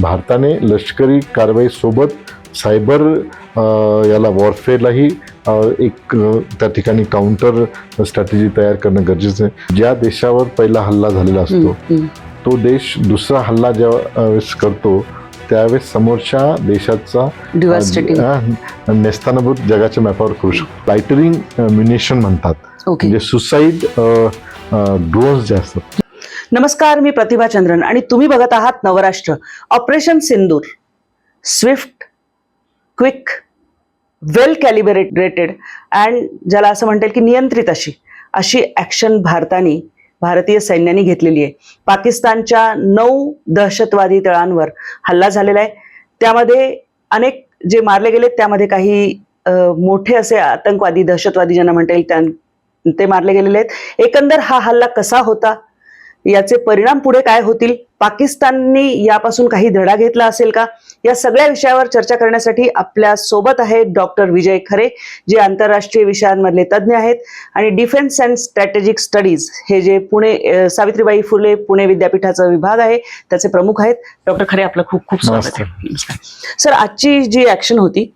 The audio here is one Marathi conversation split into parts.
भारताने लष्करी कारवाई सोबत सायबर याला वॉरफेअरलाही एक त्या ठिकाणी काउंटर स्ट्रॅटेजी तयार करणं गरजेचं आहे. ज्या देशावर पहिला हल्ला झालेला असतो. तो देश दुसरा हल्ला ज्या वेळेस करतो त्यावेळेस समोरच्या देशाचा नेस्तानाभूत जगाच्या मॅपावर करू शकतो. लायटरिंग म्युनिशन म्हणतात. म्हणजे सुसाईड ड्रोन्स जे असतात. नमस्कार मी प्रतिभा चंद्रन आणि तुम्ही बघत आहात Navarashtra. Operation Sindoor. Swift quick well calibrated and ज्याला असं म्हणता येईल की नियंत्रित अशी अशी ॲक्शन भारताने भारतीय सैन्याने घेतलेली आहे. पाकिस्तानच्या नऊ दहशतवादी तळांवर हल्ला झालेला आहे. त्यामध्ये अनेक जे मारले गेले त्यामध्ये काही मोठे असे आतंकवादी दहशतवादी ज्यांना म्हणता येईल त्यां- ते मारले गेलेले आहेत. एकंदर हा हल्ला कसा होता? याचे परिणाम पुढे काय होतील? पाकिस्ताननी यापासून काही धडा घेतला असेल का? या सगळ्या विषयावर चर्चा करण्यासाठी आपल्यासोबत आहेत डॉक्टर विजय खरे जे आंतरराष्ट्रीय विषयांमधले तज्ज्ञ आहेत. आणि डिफेन्स अँड स्ट्रॅटेजिक स्टडीज हे जे पुणे सावित्रीबाई फुले पुणे विद्यापीठाचा विभाग आहे त्याचे प्रमुख आहेत. डॉक्टर खरे आपलं खूप खूप स्वागत आहे. सर आजची जी ऍक्शन होती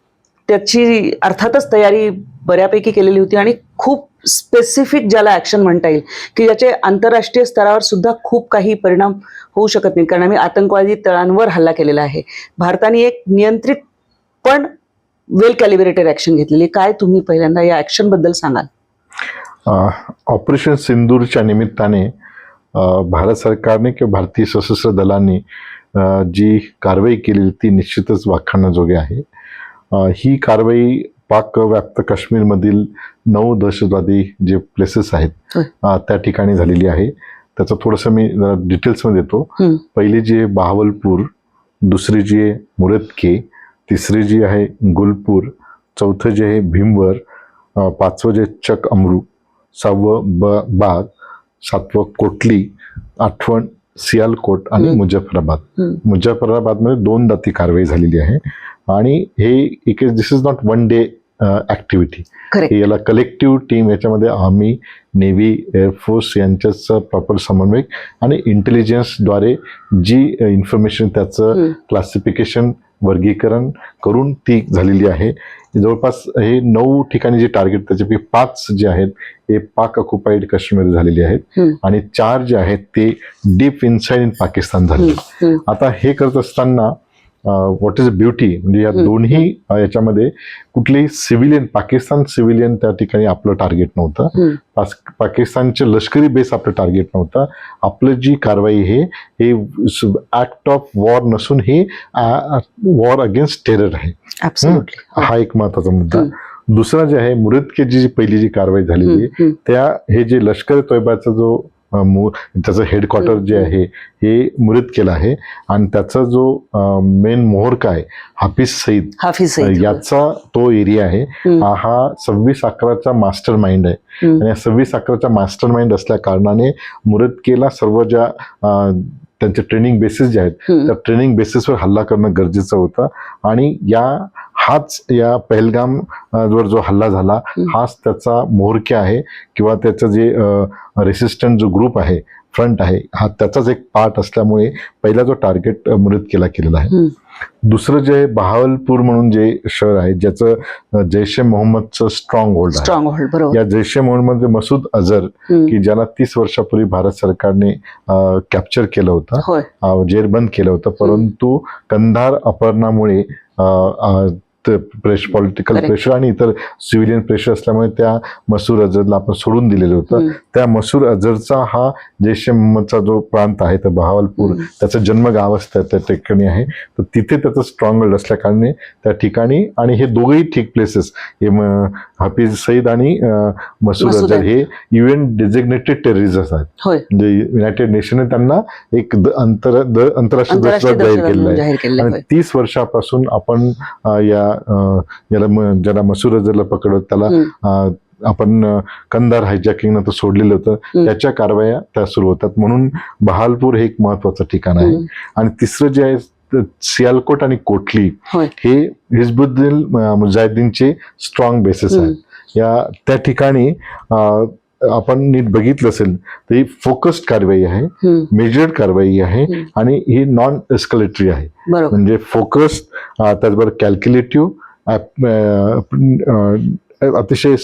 त्याची अर्थातच तयारी बऱ्यापैकी केलेली होती आणि खूप स्पेसिफिक ज्याला ॲक्शन म्हणता येईल की ज्याचे आंतरराष्ट्रीय स्तरावर सुद्धा खूप काही परिणाम होऊ शकत नाही. कारण आम्ही आतंकवादी तळांवर हल्ला केलेला आहे. भारताने एक नियंत्रित पण वेल कॅलिब्रेटेड ॲक्शन घेतलेली. काय तुम्ही पहिल्यांदा या ॲक्शनबद्दल सांगाल? ऑपरेशन सिंदूरच्या निमित्ताने भारत सरकारने किंवा भारतीय सशस्त्र दलांनी जी कारवाई केलेली ती निश्चितच वाखाणण्याजोगी आहे. ही कारवाई पाक व्याप्त काश्मीरमधील नऊ दहशतवादी जे प्लेसेस आहेत त्या ठिकाणी झालेली आहे त्याचं थोडंसं मी जरा डिटेल्समध्ये देतो. पहिली जी आहे बहावलपूर दुसरी जी आहे मुरतके तिसरी जी आहे गुलपूर चौथं जे आहे भीमवर पाचवं जे चक अमरू सहावं ब बाग सातवं कोटली आठवण सियालकोट आणि. मुजफ्फराबाद. मुजफ्फराबादमध्ये दोनदा ती कारवाई झालेली आहे आणि हे एक this is not one day activity Correct. याला कलेक्टिव्ह टीम याच्यामध्ये आर्मी नेव्ही एअरफोर्स यांच्याच प्रॉपर समन्वय आणि इंटेलिजन्सद्वारे जी इन्फॉर्मेशन त्याचं. क्लासिफिकेशन वर्गीकरण करून ती झालेली आहे जवळपास हे नऊ ठिकाणी जे टार्गेट त्याच्यापैकी पाच जे आहेत हे पाक ऑक्युपाईड काश्मीर झालेले आहेत. आणि चार जे आहेत ते डीप इनसाइड इन पाकिस्तान झाले. आता हे करत असताना व्हॉट इज ब्युटी म्हणजे या. दोन्ही अ, याच्यामध्ये कुठलेही सिव्हिलियन पाकिस्तान सिव्हिलियन त्या ठिकाणी आपलं टार्गेट नव्हतं पाकिस्तानचे लष्करी बेस आपलं टार्गेट नव्हतं आपलं जी कारवाई हे हे ऍक्ट ऑफ वॉर नसून हे वॉर अगेन्स्ट टेरर आहे. हो. एक महत्त्वाचा मुद्दा दुसरा जे आहे मुरदकेची जी पहिली जी कारवाई झालेली. त्या हे जे लष्कर तोयबाचा जो अ, त्याचं हेडक्वार्टर जे. आहे हे मुरीत केलं आहे आणि त्याचा जो मेन मोहरका आहे हाफिज सईद हाफिज सईद. याचा तो एरिया आहे. हा- हा सव्वीस अकराचा मास्टर माइंड आहे. आणि सव्वीस अकराचा मास्टर माइंड असल्या कारणाने मुरतकेला सर्व ज्या त्यांचे ट्रेनिंग बेसिस जे आहेत. त्या ट्रेनिंग बेसिसवर हल्ला करणं गरजेचं होतं आणि या हाच या पहलगाम वर जो हल्ला झाला. हाच त्याचा मोहरक्या आहे किंवा त्याचं जे रेसिस्टंट जो ग्रुप आहे फ्रंट आहे हा त्याचाच एक पार्ट असल्यामुळे पहिला जो टार्गेट मुरत केला केलेला आहे. दुसरं जे बहावलपूर म्हणून जे शहर आहे ज्याचं जैश ए मोहम्मदचं स्ट्रॉंग होल्ड स्ट्रॉंग होल्ड बरोबर या जैश ए मोहम्मद मसूद अझर. की ज्याला तीस वर्षापूर्वी भारत सरकारने कॅप्चर केलं होतं जेरबंद केलं होतं परंतु कंधार अपहरणामुळे प्रेश पॉलिटिकल. प्रेशर आणि इतर सिव्हिलियन प्रेशर असल्यामुळे त्या मसूर अझरला आपण सोडून दिलेलं होतं. त्या मसूर अझरचा हा जैश ए मोहम्मदचा जो प्रांत आहे तर बहावलपूर. त्याचं जन्मगाव असतं त्या ठिकाणी आहे. तर तिथे त्याचं स्ट्रॉंग होल्ड असल्या कारणाने त्या ठिकाणी आणि हे दोघेही ठीक प्लेसेस हे हाफिज सईद आणि मसूर अझर हे युएन डेझिग्नेटेड टेररिस्ट आहेत. म्हणजे युनायटेड नेशनने त्यांना एक द- आंतरराष्ट्रीय दहशतवाद जाहीर केलेला आहे. आणि तीस वर्षापासून आपण या म- ज्याला मसूर अझरला पकडत त्याला आपण कंदार हायजॅकिंग नंतर सोडलेलं होतं. त्याच्या कारवाया त्या सुरू होतात म्हणून बहालपूर हे एक महत्वाचं ठिकाण आहे. आणि तिसरं जे आहे सियालकोट आणि कोटली हे हिजबुद्दीन मुजाहिदीनचे स्ट्रॉंग बेसिस. आहेत या त्या ठिकाणी आपण नीट बघितलं असेल तर ही फोकस्ड कारवाई आहे मेजर्ड कारवाई आहे. आणि ही नॉन एस्कलेटरी आहे. म्हणजे फोकस त्याचबरोबर कॅल्क्युलेटिव्ह अतिशय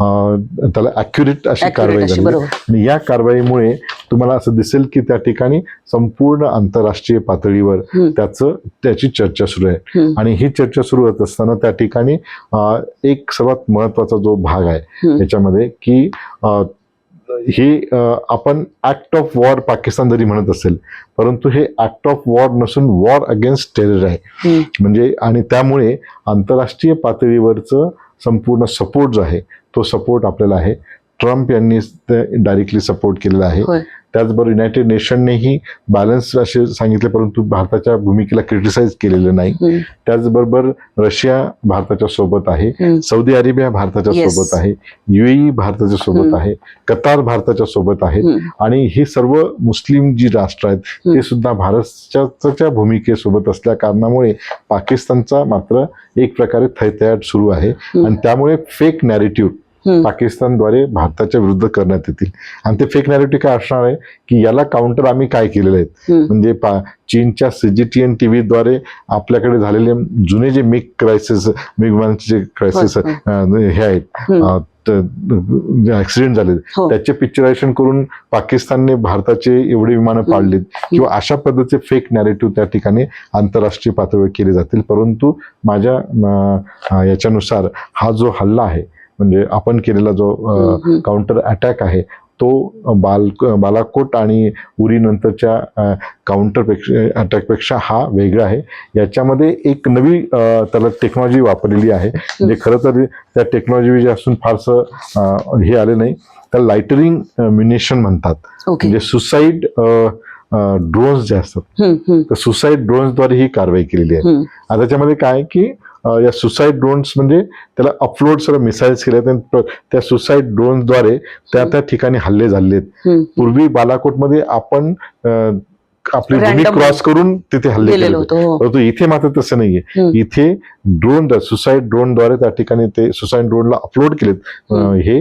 त्याला अॅक्युरेट अशी कारवाई झाली. आणि या कारवाईमुळे तुम्हाला असं दिसेल की त्या ठिकाणी संपूर्ण आंतरराष्ट्रीय पातळीवर. त्याचं त्याची चर्चा सुरू आहे. आणि ही चर्चा सुरू होत असताना त्या ठिकाणी एक सर्वात महत्त्वाचा जो भाग आहे याच्यामध्ये की हे आपण ऍक्ट ऑफ वॉर पाकिस्तान जरी म्हणत असेल परंतु हे ऍक्ट ऑफ वॉर नसून वॉर अगेन्स्ट टेरर आहे. म्हणजे आणि त्यामुळे आंतरराष्ट्रीय पातळीवरचं संपूर्ण सपोर्ट जो आहे तो सपोर्ट आपल्याला आहे. ट्रम्प यांनी डायरेक्टली सपोर्ट केलेला आहे. त्याचबरोबर युनायटेड नेशननेही बॅलन्स असे सांगितले परंतु भारताच्या भूमिकेला क्रिटिसाइज केलेलं नाही त्याचबरोबर रशिया भारताच्या सोबत आहे सौदी अरेबिया भारताच्या. सोबत आहे युएई भारताच्या सोबत. आहे कतार भारताच्या सोबत आहे आणि ही सर्व मुस्लिम जी राष्ट्र आहेत. ते सुद्धा भारतच्या भूमिकेसोबत असल्या कारणामुळे पाकिस्तानचा मात्र एक प्रकारे थैथयाट सुरू आहे. आणि त्यामुळे फेक नॅरेटिव्ह. पाकिस्तानद्वारे भारताच्या विरुद्ध करण्यात येतील. आणि ते फेक नॅरेटिव्ह काय असणार आहे? की याला काउंटर आम्ही काय केलेले आहेत? म्हणजे चीनच्या सीजीटीएन टीव्हीद्वारे आपल्याकडे झालेले जुने जे मिग क्रायसिस मिग विमानाचे जे क्रायसिस होय, हे. आहेत हम्म, ऍक्सिडेंट झाले हो. त्याचे पिक्चरायझेशन करून पाकिस्तानने भारताचे एवढे विमानं पाडलीत. किंवा अशा पद्धतीचे फेक नॅरेटिव्ह त्या ठिकाणी आंतरराष्ट्रीय पातळीवर केले जातील. परंतु माझ्या याच्यानुसार हा जो हल्ला आहे म्हणजे आपण केलेला जो. काउंटर अटॅक आहे तो बाल बालाकोट आणि उरी नंतरच्या काउंटरपेक्षा अटॅकपेक्षा हा वेगळा आहे. याच्यामध्ये एक नवी त्याला टेक्नॉलॉजी वापरलेली आहे. म्हणजे खरं तर त्या टेक्नॉलॉजी असून फारसं हे आले नाही. त्याला लायटरिंग म्युनिशन म्हणतात. म्हणजे सुसाईड ड्रोन्स जे असतात. तर सुसाईड ड्रोन्सद्वारे ही कारवाई केलेली आहे. आता त्याच्यामध्ये काय की या सुसाईड ड्रोन्स म्हणजे त्याला अपलोड सर्व मिसाईल्स केले त्या सुसाईड ड्रोन्सद्वारे त्या त्या ठिकाणी हल्ले झाले आहेत हम्म. पूर्वी बालाकोटमध्ये आपण आपली भूमी क्रॉस करून तिथे हल्ले केले हो. परंतु इथे मात्र तसं नाहीये. इथे ड्रोन सुसाईड ड्रोनद्वारे त्या ठिकाणी ते सुसाईड ड्रोनला अपलोड केलेत. हे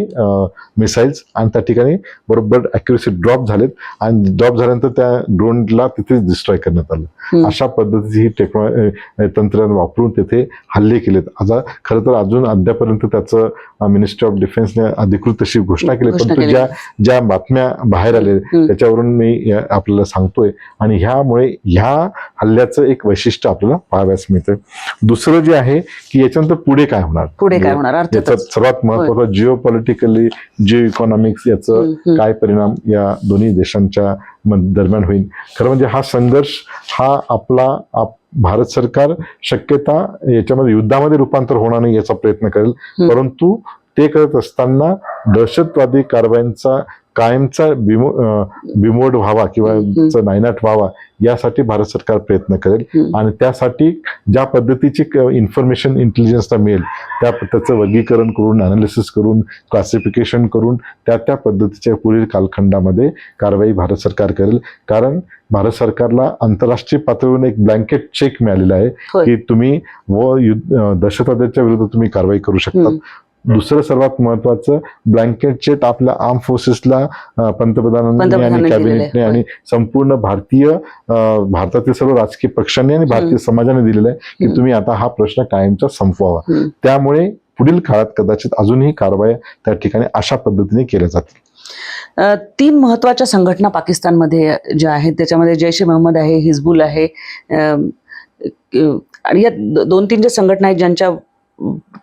मिसाईल्स आणि त्या ठिकाणी बरोबर अॅक्युरेसी ड्रॉप झालेत आणि ड्रॉप झाल्यानंतर त्या ड्रोनला तिथे डिस्ट्रॉय करण्यात आलं. अशा पद्धतीची ही टेक्नॉलॉजी तंत्रज्ञान वापरून तिथे हल्ले केलेत आता खरं तर अजून अद्यापर्यंत त्याचं मिनिस्ट्री ऑफ डिफेन्सने अधिकृत अशी घोषणा केली परंतु. ज्या ज्या बातम्या बाहेर आल्या. त्याच्यावरून मी आपल्याला सांगतोय आणि ह्यामुळे ह्या हल्ल्याचं एक वैशिष्ट्य आपल्याला पाहाव्यास मिळतं दुसरं जे आहे की याच्यानंतर पुढे काय होणार? पुढे काय म्हणजे होणार? सर्वात महत्त्वाचा जिओ पॉलिटिकली जिओ इकॉनॉमिक्स याचं. काय परिणाम या दोन्ही देशांच्या दरम्यान होईल? खरं म्हणजे हा संघर्ष हा आपला आप- भारत सरकार शक्यता याच्यामध्ये युद्धामध्ये रूपांतर होणार नाही याचा प्रयत्न करेल. परंतु ते करत असताना दहशतवादी कारवायांचा कायमचा बिमो बिमोड व्हावा किंवा नायनाट व्हावा यासाठी भारत सरकार प्रयत्न करेल. आणि त्यासाठी ज्या पद्धतीची इन्फॉर्मेशन इंटेलिजन्सला मिळेल त्या त्याचं वर्गीकरण करून अनालिसिस करून क्लासिफिकेशन करून त्या त्या पद्धतीच्या पुढील कालखंडामध्ये कारवाई भारत सरकार करेल कारण भारत सरकारला आंतरराष्ट्रीय पातळीवरून एक ब्लँकेट चेक मिळालेला आहे. की तुम्ही व दहशतवाद्याच्या विरुद्ध तुम्ही कारवाई करू शकता. दुसरं सर्वात महत्वाचं ब्लँकेट चेक आपल्या आर्म फोर्सेसला पंतप्रधानांनी आणि कॅबिनेटने. आणि संपूर्ण भारतीय भारतातील सर्व राजकीय पक्षांनी आणि भारतीय समाजाने दिलेलं आहे की. तुम्ही आता हा प्रश्न कायमचा संपवावा. त्यामुळे पुढील काळात कदाचित अजूनही कारवाया त्या ठिकाणी अशा पद्धतीने केल्या जातील तीन महत्त्वाच्या संघटना पाकिस्तानमध्ये ज्या आहेत त्याच्यामध्ये जैश ए मोहम्मद आहे हिजबुल आहे आणि या दोन तीन ज्या संघटना आहेत ज्यांच्या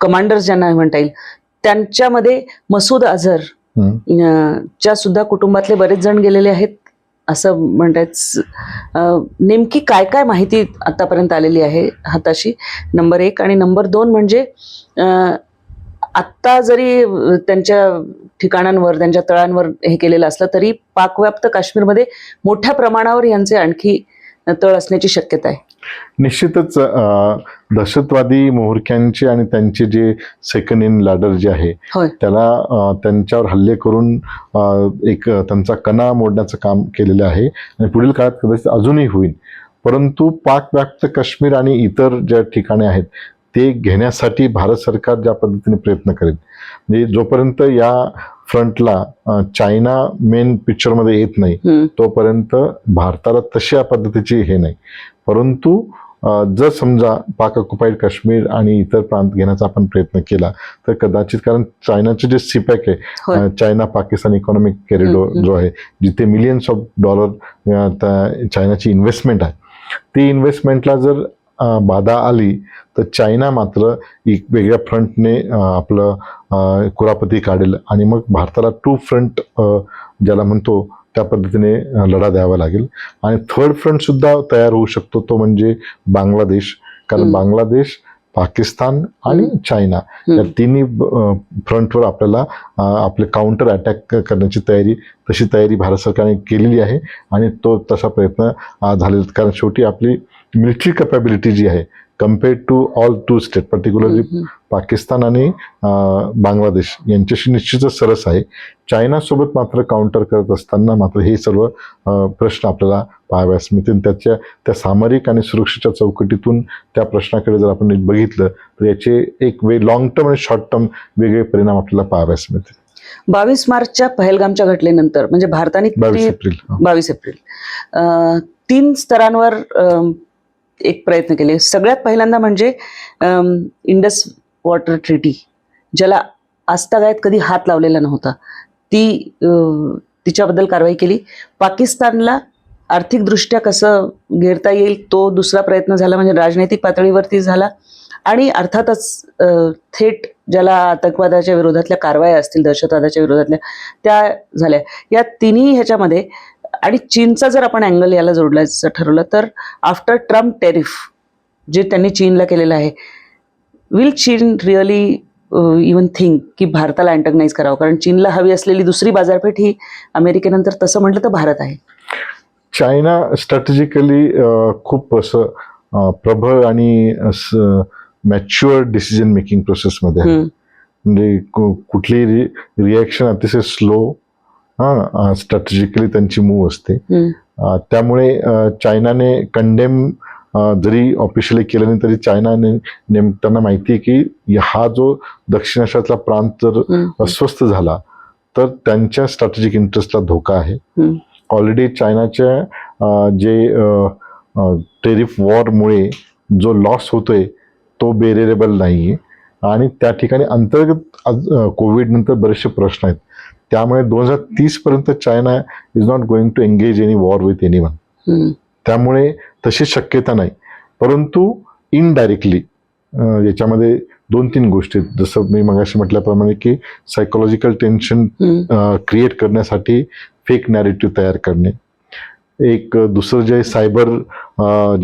कमांडर्स ज्यांना म्हणता येईल त्यांच्यामध्ये मसूद अझहर हम्म. अ, च्या सुद्धा कुटुंबातले बरेच जण गेलेले आहेत असं म्हणतायत अ, नेमकी काय काय माहिती आतापर्यंत आलेली आहे हाताशी नंबर एक आणि नंबर दोन म्हणजे आत्ता जरी त्यांच्या ठिकाणांवर त्यांच्या तळांवर हे केलेलं असलं तरी पाकव्याप्त काश्मीरमध्ये मोठ्या प्रमाणावर यांचे आणखी तळ असण्याची शक्यता आहे निश्चितच दहशतवादी मोहरक्यांचे आणि त्यांचे जे सेकंड इन लॅडर जे आहे. त्याला त्यांच्यावर हल्ले करून एक त्यांचा कणा मोडण्याचं काम केलेलं आहे आणि पुढील काळात कदाचित अजूनही होईल. परंतु पाक व्याप्त काश्मीर आणि इतर ज्या ठिकाणे आहेत ते घेण्यासाठी भारत सरकार ज्या पद्धतीने प्रयत्न करेल म्हणजे जोपर्यंत या फ्रंटला चायना मेन पिक्चरमध्ये येत नाही तोपर्यंत भारताला तशा पद्धतीची हे नाही. परंतु जर समजा पाक ऑक्युपाईड काश्मीर आणि इतर प्रांत घेण्याचा आपण प्रयत्न केला तर कदाचित कारण चायनाचे जे सीपॅक आहे होय. Uh, China Pakistan economic corridor hmm, जो आहे जिथे मिलियन्स ऑफ डॉलर चायनाची इन्व्हेस्टमेंट आहे ती इन्व्हेस्टमेंटला जर बाधा आली तर चायना मात्र एक वेगळ्या फ्रंटने आपलं कुरापती काढेल आणि मग भारताला टू फ्रंट ज्याला म्हणतो त्या पद्धतीने लढा द्यावा लागेल. आणि थर्ड फ्रंट सुद्धा तयार होऊ शकतो तो म्हणजे बांगलादेश. कारण. बांगलादेश पाकिस्तान आणि चायना. या तिन्ही फ्रंटवर आपल्याला आपले काउंटर अटॅक करण्याची तयारी तशी तयारी भारत सरकारने केलेली आहे. आणि तो तसा प्रयत्न झालेला कारण शेवटी आपली मिलिटरी कॅपॅबिलिटी जी आहे compared to all two state particularly Pakistan आणि बांगलादेश यांच्याशी निश्चितच सरस आहे. चायनासोबत मात्र काउंटर करत असताना मात्र हे सर्व अ, प्रश्न आपल्याला पाहाव्यास मिळतील. त्याच्या त्या सामरिक आणि सुरक्षेच्या चौकटीतून त्या प्रश्नाकडे जर आपण बघितलं तर याचे एक वे लॉंग टर्म आणि शॉर्ट टर्म वेगळे परिणाम आपल्याला पाहाव्यास मिळतील. बावीस मार्चच्या पहलगामच्या घटनेनंतर म्हणजे भारताने बावीस एप्रिल. बावीस एप्रिल. तीन स्तरांवर एक प्रयत्न केले. सगळ्यात पहिल्यांदा म्हणजे अं, इंडस वॉटर ट्रिटी ज्याला आजतागायत कधी हात लावलेला नव्हता. ती तिच्याबद्दल कारवाई केली. पाकिस्तानला आर्थिकदृष्ट्या कसं घेरता येईल तो दुसरा प्रयत्न झाला म्हणजे राजनैतिक पातळीवरती झाला. आणि अर्थातच थेट ज्याला आतंकवादाच्या विरोधातल्या कारवाया असतील दहशतवादाच्या विरोधातल्या त्या झाल्या. या तिन्ही ह्याच्यामध्ये आणि चीनचा जर आपण अँगल याला जोडल्याचं ठरवलं तर आफ्टर ट्रम्प टेरिफ जे त्यांनी चीनला केलेलं आहे विल चीन रिअली इवन थिंक की भारताला अँटगनाईज करावं? कारण चीनला हवी असलेली दुसरी बाजारपेठ ही अमेरिकेनंतर तसं म्हटलं तर भारत आहे. चायना स्ट्रॅटेजिकली खूप असं अ, प्रबळ आणि मॅच्युअर डिसिजन मेकिंग प्रोसेसमध्ये म्हणजे कुठली रिॲक्शन अतिशय स्लो हा स्ट्रॅटेजिकली त्यांची मूव असते. त्यामुळे चायनाने कंडेम जरी ऑफिशियली केलं नाही तरी चायनाने नेम त्यांना माहिती आहे की हा जो दक्षिण आशियातला प्रांत जर अस्वस्थ झाला तर त्यांच्या स्ट्रॅटेजिक इंटरेस्टला धोका आहे. ऑलरेडी चायनाच्या जे टेरिफ वॉरमुळे जो लॉस होतोय तो बेरेरेबल नाही आहे आणि त्या ठिकाणी अंतर्गत कोविड नंतर बरेचसे प्रश्न आहेत. त्यामुळे दोन हजार तीसपर्यंत China is not going to engage any war with any one त्यामुळे तशी शक्यता नाही. परंतु इनडायरेक्टली याच्यामध्ये दोन तीन गोष्टी आहेत. जसं मी मगाशी म्हटल्याप्रमाणे की सायकोलॉजिकल टेन्शन क्रिएट करण्यासाठी फेक नॅरेटिव्ह तयार करणे. एक दुसरं जे सायबर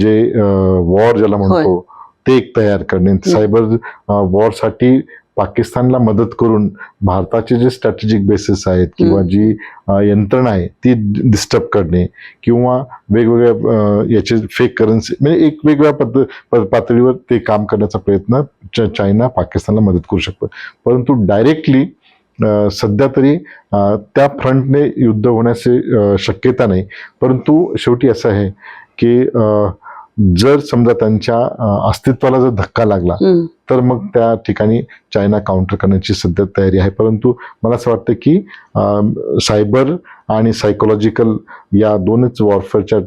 जे वॉर ज्याला म्हणतो ते एक तयार करणे. सायबर वॉरसाठी पाकिस्तानला मदत करून भारताचे जे स्ट्रॅटेजिक बेसिस आहेत किंवा जी यंत्रणा आहे ती डिस्टर्ब करणे किंवा वेगवेगळ्या याचे फेक करन्सी म्हणजे एक वेगवेगळ्या पद्ध पातळीवर ते काम करण्याचा प्रयत्न चायना पाकिस्तानला मदत करू शकतं. परंतु डायरेक्टली सध्या तरी त्या फ्रंटने युद्ध होण्याची शक्यता नाही. परंतु शेवटी असं आहे की जर समजा त्यांच्या अस्तित्वाला जर धक्का लागला. तर मग त्या ठिकाणी चायना काउंटर करण्याची सध्या तयारी आहे. परंतु मला असं वाटतं की सायबर आणि सायकोलॉजिकल या दोनच वॉरफेअरच्या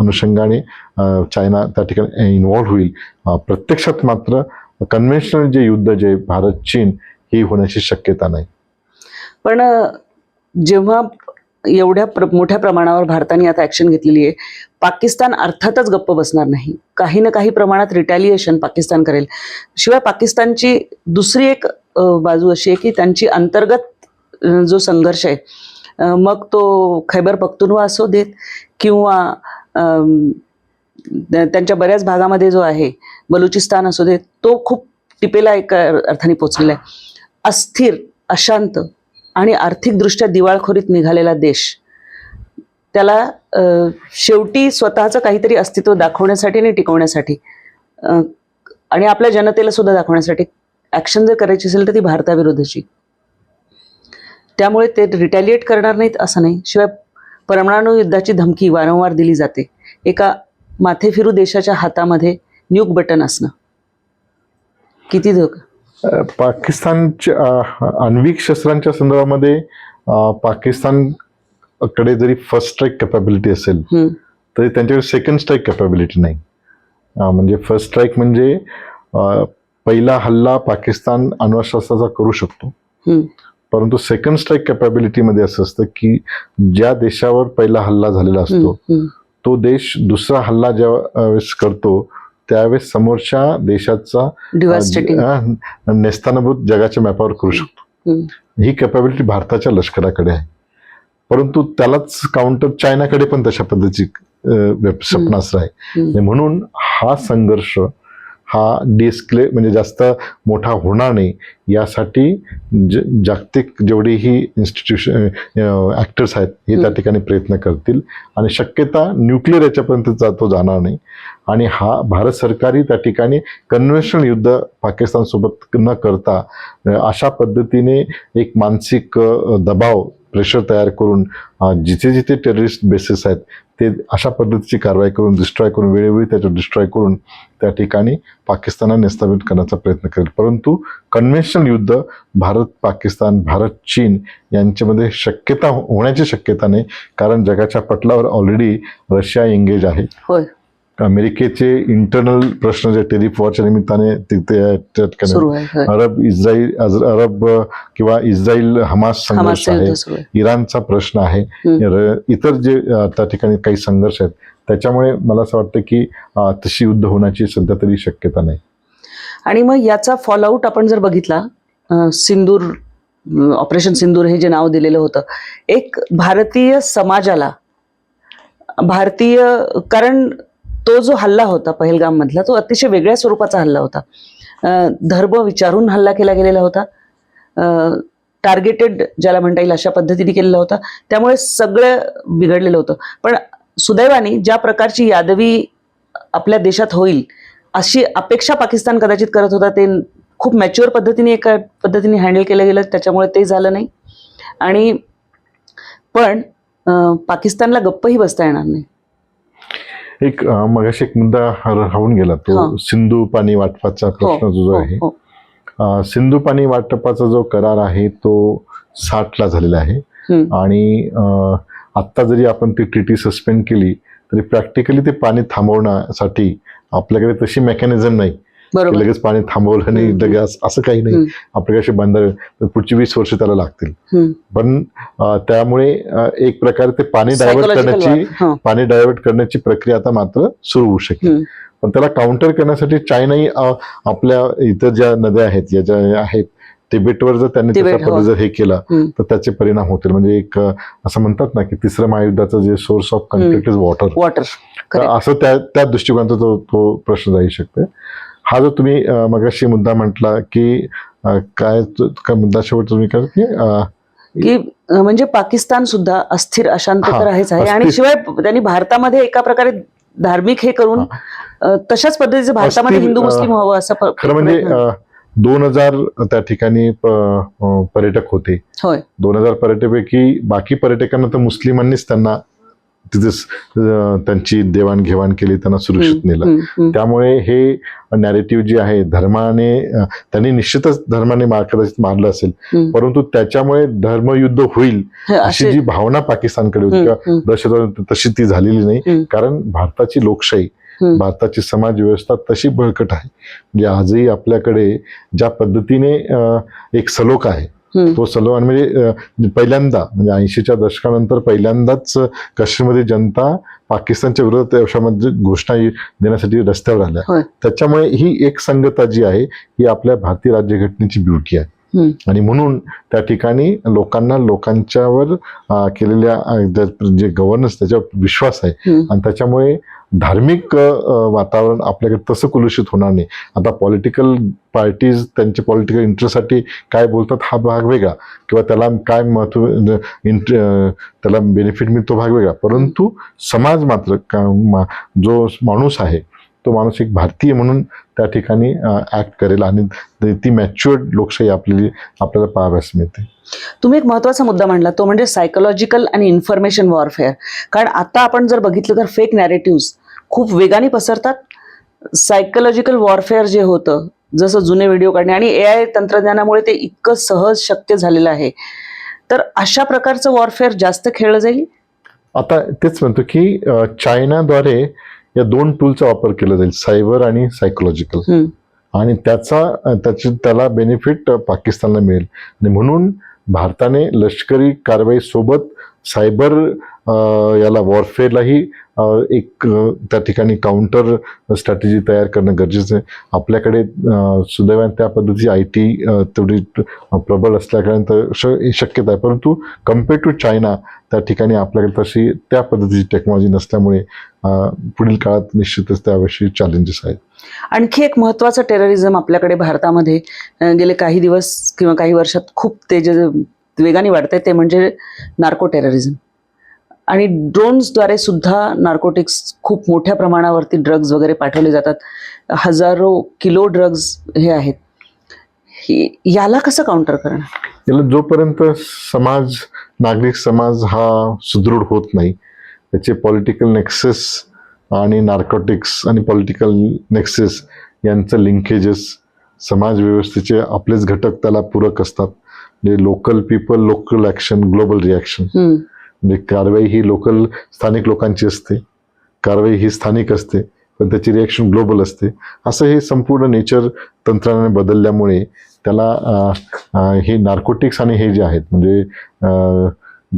अनुषंगाने चायना त्या ठिकाणी इन्व्हॉल्व्ह होईल. प्रत्यक्षात मात्र कन्व्हेन्शनल जे युद्ध जे भारत चीन ही होण्याची शक्यता नाही. पण जेव्हा एवढ्या प्र, मोठ्या प्रमाणावर भारताने आता ॲक्शन घेतलेली आहे. पाकिस्तान अर्थातच गप्प बसणार नाही. काही ना काही प्रमाणात रिटॅलिएशन पाकिस्तान करेल. शिवाय पाकिस्तानची दुसरी एक बाजू अशी आहे की त्यांची अंतर्गत जो संघर्ष आहे मग तो खैबर पख्तुनवा असो देत किंवा त्यांच्या बऱ्याच भागामध्ये जो आहे बलुचिस्तान असू देत तो खूप टिपेला एका अर्थाने पोचलेला आहे. अस्थिर अशांत आणि आर्थिकदृष्ट्या दिवाळखोरीत निघालेला देश त्याला शेवटी स्वतःचं काहीतरी अस्तित्व दाखवण्यासाठी आणि टिकवण्यासाठी आणि आपल्या जनतेला सुद्धा दाखवण्यासाठी ॲक्शन जर करायची असेल तर ती भारताविरोधाची त्यामुळे ते रिटॅलिएट करणार नाहीत असं नाही. शिवाय परमाणू युद्धाची धमकी वारंवार दिली जाते. एका माथेफिरू देशाच्या हातामध्ये न्यूक बटन असणं. किती धोका. पाकिस्तानच्या आण्विक शस्त्रांच्या संदर्भामध्ये अ, पाकिस्तानकडे जरी फर्स्ट स्ट्राईक कॅपॅबिलिटी असेल तरी त्यांच्याकडे सेकंड स्ट्राईक कॅपॅबिलिटी नाही. म्हणजे फर्स्ट स्ट्राईक म्हणजे पहिला हल्ला पाकिस्तान अण्वशस्त्राचा करू शकतो. परंतु सेकंड स्ट्राईक कॅपॅबिलिटीमध्ये असं असतं की ज्या देशावर पहिला हल्ला झालेला असतो तो देश दुसरा हल्ला ज्या वेळेस करतो त्यावेळेस समोरच्या देशाचा नेस्तानभूत जगाच्या मॅपावर करू शकतो. ही कॅपॅबिलिटी भारताच्या लष्कराकडे आहे. परंतु त्यालाच काउंटर चायनाकडे पण तशा पद्धतीची क्षेपणास्त्र आहे. म्हणून हा संघर्ष हा डिस्क्ले म्हणजे जास्त मोठा होणार नाही. यासाठी ज जागतिक जेवढी ही इन्स्टिट्यूशन ॲक्टर्स आहेत हे त्या. ठिकाणी प्रयत्न करतील. आणि शक्यता न्यूक्लिअर याच्यापर्यंत जा- तो जाणार नाही. आणि हा भारत सरकारही त्या ठिकाणी कन्व्हेन्शनल युद्ध पाकिस्तानसोबत न करता अशा पद्धतीने एक मानसिक दबाव प्रेशर तयार करून जिथे जिथे टेररिस्ट बेसेस आहेत ते अशा पद्धतीची कारवाई करून डिस्ट्रॉय करून वेळोवेळी त्याच्यावर डिस्ट्रॉय करून त्या ठिकाणी पाकिस्तानला नेस्ताबित करण्याचा प्रयत्न करेल. परंतु कन्व्हेन्शनल युद्ध भारत पाकिस्तान भारत चीन यांच्यामध्ये शक्यता हो- होण्याची शक्यता नाही कारण जगाच्या पटलावर ऑलरेडी रशिया एंगेज आहे. होय. अमेरिकेचे इंटरनल प्रश्न जे टेरिफ वॉरच्या निमित्ताने तिथे. अरब इस्राईल अरब किंवा इस्राईल हमास संघर्ष आहे. इराणचा प्रश्न आहे. इतर जे त्या ठिकाणी काही संघर्ष आहेत त्याच्यामुळे मला असं वाटतं की तशी युद्ध होण्याची सध्या तरी शक्यता नाही. आणि मग याचा फॉलोआउट आपण जर बघितला सिंदूर ऑपरेशन सिंदूर हे जे नाव दिलेलं होतं एक भारतीय समाजाला भारतीय कारण तो जो हल्ला होता पहिलगाममधला तो अतिशय वेगळ्या स्वरूपाचा हल्ला होता. धर्म विचारून हल्ला केला गेलेला होता. टार्गेटेड ज्याला म्हणता येईल अशा पद्धतीने केलेला होता. त्यामुळे सगळं बिघडलेलं होतं. पण सुदैवाने ज्या प्रकारची यादवी आपल्या देशात होईल अशी अपेक्षा पाकिस्तान कदाचित करत होता ते खूप मॅच्युअर पद्धतीने एका पद्धतीने हँडल केलं गेलं त्याच्यामुळे ते झालं नाही. आणि पण पाकिस्तानला गप्पही बसता येणार नाही. एक मगाशी एक मुद्दा राहून गेला. तो. सिंधू पाणी वाटपाचा हो, प्रश्न जो हो, आहे. हो. सिंधू पाणी वाटपाचा जो करार आहे तो साठला झालेला आहे. आणि आत्ता जरी आपण ती ट्रिटी सस्पेंड केली तरी प्रॅक्टिकली ते पाणी थांबवण्यासाठी आपल्याकडे तशी मेकॅनिझम नाही. लगेच पाणी थांबवलं हम्म. लगेच असं- काही नाही. आपल्याकडे बंधारे पुढची वीस वर्ष त्याला लागतील. पण त्यामुळे एक प्रकारे ते पाणी डायव्हर्ट करण्याची पाणी डायव्हर्ट करण्याची प्रक्रिया आता मात्र सुरू होऊ शकेल. पण त्याला काउंटर करण्यासाठी चायनाही आपल्या इतर ज्या नद्या आहेत या ज्या आहेत तिबेटवर जर त्यांनी पद्धती हो. जर हे केलं. तर त्याचे परिणाम होतील म्हणजे एक असं म्हणतात ना की तिसरं महायुद्धाचं जे source of conflict is water water. असं त्या त्या दृष्टिकोनातून तो प्रश्न जाऊ शकतो हा जो तुम्ही मगाशी मुद्दा म्हटला की काय काय मुद्दा शेवट तुम्ही काय की की म्हणजे पाकिस्तान सुद्धा अस्थिर अशांत तर आहेच आहे आणि. शिवाय त्यांनी भारतामध्ये एका प्रकारे धार्मिक हे करून तशाच पद्धतीचं भारतामध्ये हिंदू मुस्लिम व्हावं असं खरं म्हणजे. दोन हजार त्या ठिकाणी पर्यटक होते दोन हजार पर्यटकांपैकी बाकी पर्यटकांना तर मुस्लिमांनीच त्यांना तिथेच त्यांची देवाणघेवाण केली त्यांना सुरक्षित नेलं. त्यामुळे हे नॅरेटिव्ह जे आहे धर्माने त्यांनी निश्चितच धर्माने कदाचित मारलं असेल. परंतु त्याच्यामुळे धर्मयुद्ध होईल अशी जी भावना पाकिस्तानकडे होती किंवा दहशतवाद तशी ती झालेली नाही. कारण भारताची लोकशाही. भारताची समाज व्यवस्था तशी बळकट आहे म्हणजे आजही आपल्याकडे ज्या पद्धतीने एक सलोख आहे. तो सलोख म्हणजे पहिल्यांदा म्हणजे ऐंशीच्या दशकानंतर पहिल्यांदाच काश्मीरमध्ये जनता पाकिस्तानच्या विरोधात अशामध्ये घोषणा देण्यासाठी रस्त्यावर आल्या. त्याच्यामुळे ही एक संगता जी आहे ही आपल्या भारतीय राज्यघटनेची ब्युटी आहे. आणि म्हणून त्या ठिकाणी लोकांना लोकांच्यावर केलेल्या जे गव्हर्नन्स त्याच्यावर विश्वास आहे. आणि त्याच्यामुळे धार्मिक वातावरण आपल्याकडे तसं कुलुषित होणार नाही. आता पॉलिटिकल पार्टीज त्यांच्या पॉलिटिकल इंटरेस्टसाठी काय बोलतात हा भाग वेगळा. किंवा त्याला काय महत्त्व इंट त्याला बेनिफिट मिळतो भाग वेगळा. परंतु समाज मात्र जो माणूस आहे तो माणूस एक भारतीय म्हणून त्या ठिकाणी ऍक्ट करेल आणि ती मॅच्युअर्ड लोकशाही आपली आपल्याला पाहाव्यास मिळते. तुम्ही एक महत्त्वाचा मुद्दा मांडला तो म्हणजे सायकोलॉजिकल आणि इन्फॉर्मेशन वॉरफेअर कारण आता आपण जर बघितलं तर फेक नॅरेटिव्ह खूप वेगाने पसरतात. सायकोलॉजिकल वॉरफेअर जे होतं जसं जुने व्हिडिओ काढणे आणि ए आय तंत्रज्ञानामुळे ते इतकं सहज शक्य झालेलं आहे. तर अशा प्रकारचं वॉरफेअर जास्त खेळलं जाईल? आता तेच म्हणतो की चायनाद्वारे या दोन टूलचा वापर केला जाईल सायबर आणि सायकोलॉजिकल. आणि त्याचा त्याची त्याला बेनिफिट पाकिस्तानला मिळेल आणि म्हणून भारताने लष्करी कारवाई सोबत सायबर याला वॉरफेअरलाही एक त्या ठिकाणी काउंटर स्ट्रॅटेजी तयार करणं गरजेचं आहे. आपल्याकडे सुदैवाने त्या पद्धतीची आय टी तेवढी प्रबल असल्याकारणानं श- शक्यता आहे. परंतु कंपेअर टू चायना त्या ठिकाणी आपल्याकडे तशी त्या पद्धतीची टेक्नॉलॉजी नसल्यामुळे पुढील काळात निश्चितच त्याविषयी चॅलेंजेस आहेत. आणखी एक महत्त्वाचा टेररिझम आपल्याकडे भारतामध्ये गेले काही दिवस किंवा काही वर्षात खूप तेज वेगाने वाढतंय ते म्हणजे नार्को टेररिझम आणि ड्रोन्सद्वारे सुद्धा नार्कोटिक्स खूप मोठ्या प्रमाणावरती ड्रग्ज वगैरे पाठवले जातात. हजारो किलो ड्रग्ज हे आहेत. ही- याला कसं काउंटर करणार? याला जोपर्यंत समाज नागरिक समाज हा सुदृढ होत नाही त्याचे पॉलिटिकल नेक्सेस आणि नार्कोटिक्स आणि पॉलिटिकल नेक्सेस यांचं लिंकेजेस समाज व्यवस्थेचे आपलेच घटक त्याला पूरक असतात. म्हणजे local people local action global reaction म्हणजे कारवाई ही लोकल स्थानिक लोकांची असते. कारवाई ही स्थानिक असते पण त्याची रिॲक्शन ग्लोबल असते. असं हे संपूर्ण नेचर तंत्रज्ञाने बदलल्यामुळे त्याला हे नार्कोटिक्स आणि हे जे आहेत म्हणजे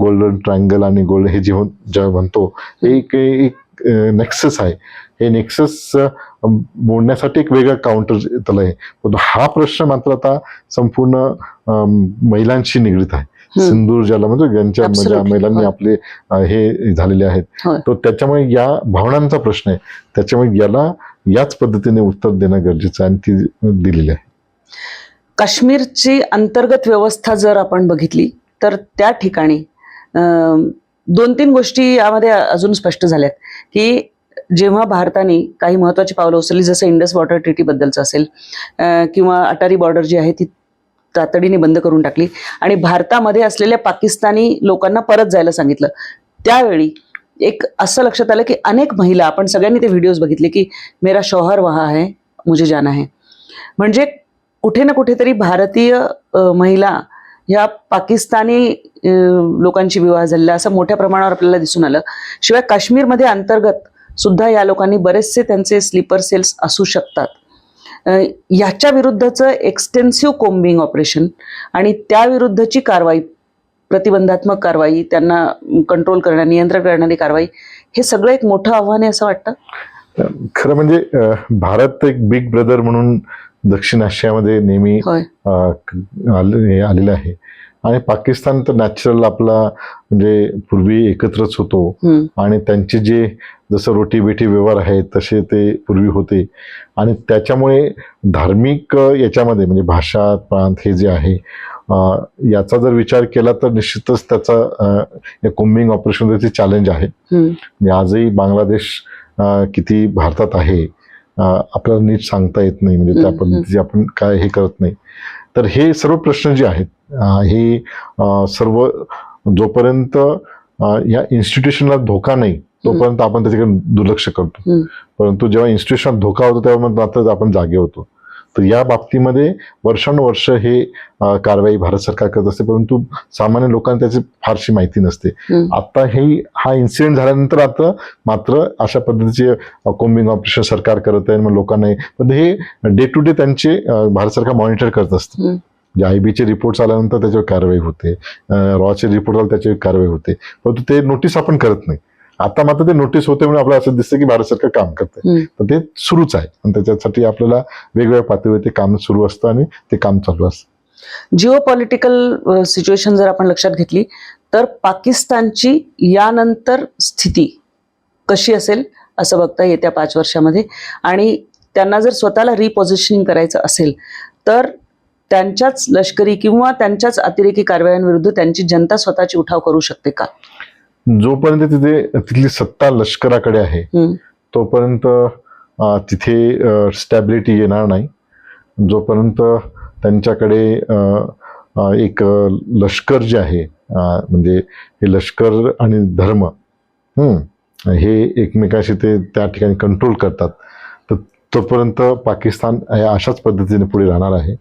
गोल्डन ट्रायंगल आणि गोल्ड हे जे जे म्हणतो हे एक एक नेक्सस आहे. हे नेक्सस मोडण्यासाठी एक वेगळा काउंटर त्याला आहे. पण हा प्रश्न मात्र आता संपूर्ण महिलांशी निगडीत आहे. सिंदूर ज्याला म्हणजे म्हणजे. महिलांनी होय. आपले हे झालेले आहेत. तो त्याच्यामुळे या भावनांचा प्रश्न आहे त्याच्यामुळे याला याच पद्धतीने उत्तर देणं गरजेचं आहे आणि ती दिलेली आहे काश्मीरची अंतर्गत व्यवस्था जर आपण बघितली तर त्या ठिकाणी दोन तीन गोष्टी यामध्ये अजून स्पष्ट झाल्यात की जेव्हा भारताने काही महत्वाची पावलं उचलली जसं इंडस वॉटर ट्रिटी बद्दलचं असेल किंवा अटारी बॉर्डर जी आहे ती तातडीने बंद करून टाकली. आणि भारतामध्ये असलेल्या पाकिस्तानी लोकांना परत जायला सांगितलं. त्यावेळी एक असं लक्षात आलं की अनेक महिला आपण सगळ्यांनी ते व्हिडिओज बघितले की मेरा शौहर वहा है मुझे जाना है. म्हणजे कुठे ना कुठेतरी भारतीय महिला ह्या पाकिस्तानी लोकांची विवाह झालेला असं मोठ्या प्रमाणावर आपल्याला दिसून आलं. शिवाय काश्मीरमध्ये अंतर्गत सुद्धा या लोकांनी बरेचसे त्यांचे स्लीपर सेल्स असू शकतात. अ, याच्या विरुद्धचं एक्सटेन्सिव्ह कोम्बिंग ऑपरेशन आणि त्याविरुद्धची कारवाई प्रतिबंधात्मक कारवाई त्यांना कंट्रोल करण्या नियंत्रण करणारी कारवाई हे सगळं एक मोठं आव्हान आहे असं वाटतं? खरं म्हणजे भारत एक बिग ब्रदर म्हणून दक्षिण आशियामध्ये नेहमी आलेलं आहे. आणि पाकिस्तान तर नॅचरल आपला म्हणजे पूर्वी एकत्रच होतो. आणि त्यांचे जे जसं रोटी बेटी व्यवहार आहेत तसे ते पूर्वी होते. आणि त्याच्यामुळे धार्मिक याच्यामध्ये म्हणजे भाषा प्रांत हे जे आहे याचा जर विचार केला तर निश्चितच त्याचा या कोम्बिंग ऑपरेशन ते चॅलेंज आहे. म्हणजे आजही बांगलादेश किती भारतात आहे आपल्याला नीट सांगता येत नाही. म्हणजे त्या. पद्धतीचे आपण काय हे करत नाही. तर हे सर्व प्रश्न जे आहेत हे सर्व जोपर्यंत या इन्स्टिट्यूशनला धोका नाही तोपर्यंत आपण त्याच्याकडे दुर्लक्ष करतो. परंतु जेव्हा इन्स्टिट्यूशनला धोका होतो तेव्हा मात्र आपण जागे होतो. तर या बाबतीमध्ये वर्षानुवर्ष हे कारवाई भारत सरकार करत असते. परंतु सामान्य लोकांना त्याची फारशी माहिती नसते. आता हे हा इन्सिडेंट झाल्यानंतर आता मात्र अशा पद्धतीचे कोम्बिंग ऑपरेशन सरकार करत आहे. मग लोकांना पण हे डे टू डे त्यांचे भारत सरकार मॉनिटर करत असतं. जे आय बीचे रिपोर्ट्स आल्यानंतर त्याच्यावर कारवाई होते. रॉचे रिपोर्ट आले त्याच्यावर कारवाई होते. परंतु ते नोटीस आपण करत नाही. आता मात्र ते नोटीस होते म्हणून आपल्याला असं दिसतं की भारत सरकार काम करते. तर ते सुरूच आहे. आणि त्याच्यासाठी आपल्याला वेगवेगळ्या पातळीवर ते काम सुरू असतं आणि ते काम चालू असतं. जिओ पॉलिटिकल सिच्युएशन जर आपण लक्षात घेतली तर पाकिस्तानची यानंतर स्थिती कशी असेल असं बघता येत्या पाच वर्षामध्ये. आणि त्यांना जर स्वतःला रिपोझिशनिंग करायचं असेल तर त्यांच्याच लष्करी किंवा त्यांच्याच अतिरेकी कारवायांविरुद्ध त्यांची जनता स्वतःची उठाव करू शकते का? जोपर्यंत तिथे तिथली सत्ता लष्कराकडे आहे तोपर्यंत तिथे स्टॅबिलिटी येणार नाही. जोपर्यंत त्यांच्याकडे एक लष्कर जे आहे म्हणजे हे लष्कर आणि धर्म हे एकमेकाशी ते त्या ठिकाणी कंट्रोल करतात तर तोपर्यंत पाकिस्तान हे अशाच पद्धतीने पुढे राहणार आहे.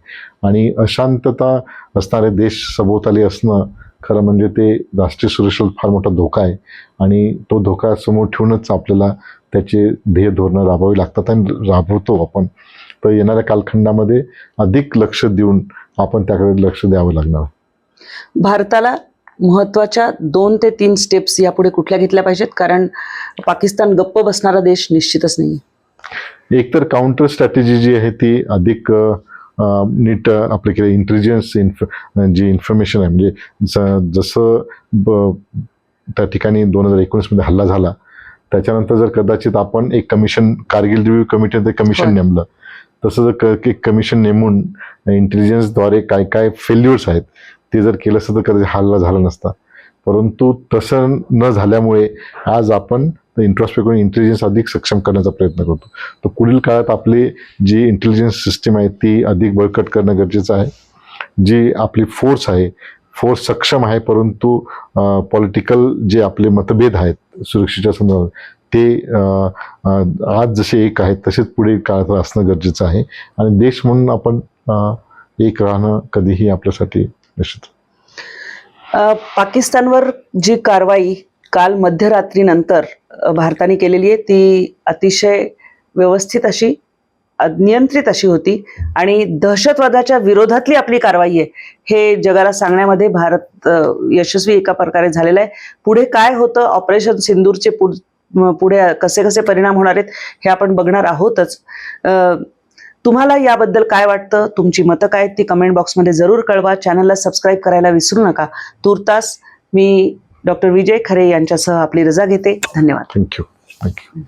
आणि अशांतता असणारे देश सभोवताली असणं खरं म्हणजे ते राष्ट्रीय सुरक्षेला फार मोठा धोका आहे. आणि तो धोका समोर ठेवूनच आपल्याला त्याचे ध्येय धोरणं राबवावी लागतात आणि राबवतो आपण. तर येणाऱ्या कालखंडामध्ये अधिक लक्ष देऊन आपण त्याकडे लक्ष द्यावं लागणार. भारताला महत्त्वाच्या दोन ते तीन स्टेप्स यापुढे कुठल्या घेतल्या पाहिजेत? कारण पाकिस्तान गप्प बसणारा देश निश्चितच नाही एकतर काउंटर स्ट्रॅटेजी जी आहे ती अधिक नीट अ, आपल्या केलं इंटेलिजन्स इन्फ जी इन्फॉर्मेशन आहे म्हणजे ज- जसं ब त्या ठिकाणी दोन हजार एकोणीसमध्ये हल्ला झाला त्याच्यानंतर जर कदाचित आपण एक कमिशन कारगिल रिव्ह्यू कमिटी ते कमिशन. नेमलं तसं जर क- एक कमिशन नेमून इंटेलिजन्सद्वारे काय काय फेल्युअर्स आहेत ते जर केलं असतं तर कदाचित हल्ला झाला नसता परंतु तसं न झाल्यामुळे आज आपण तर इंट्रॉस्पेक्ट करून इंटेलिजन्स अधिक सक्षम करण्याचा प्रयत्न करतो. तर पुढील काळात आपली जी इंटेलिजन्स सिस्टीम आहे ती अधिक बळकट करणं गरजेचं आहे. जी आपली फोर्स आहे फोर्स सक्षम आहे परंतु पॉलिटिकल जे आपले मतभेद आहेत सुरक्षेच्या संदर्भात ते आज जसे एक आहेत तसेच पुढील काळात असणं गरजेचं आहे. आणि देश म्हणून आपण एक राहणं कधीही आपल्यासाठी निश्चित. पाकिस्तानवर जी कारवाई काल मध्यरात्रीनंतर भारताने केलेली आहे. ती अतिशय व्यवस्थित अशी नियंत्रित अशी होती. आणि दहशतवादाच्या विरोधातली आपली कारवाई आहे. हे जगाला सांगण्यामध्ये भारत यशस्वी एका प्रकारे झालेला आहे. पुढे काय होतं? ऑपरेशन सिंदूरचे पुढ पुढे कसे कसे परिणाम होणार आहेत? हे आपण बघणार आहोतच. तुम्हाला याबद्दल काय वाटतं? तुमची मतं काय आहेत? ती कमेंट बॉक्समध्ये जरूर कळवा. चॅनलला सबस्क्राईब करायला विसरू नका. तुर्तास मी डॉक्टर विजय खरे यांच्यासह आपली रजा घेते. धन्यवाद. Thank you thank you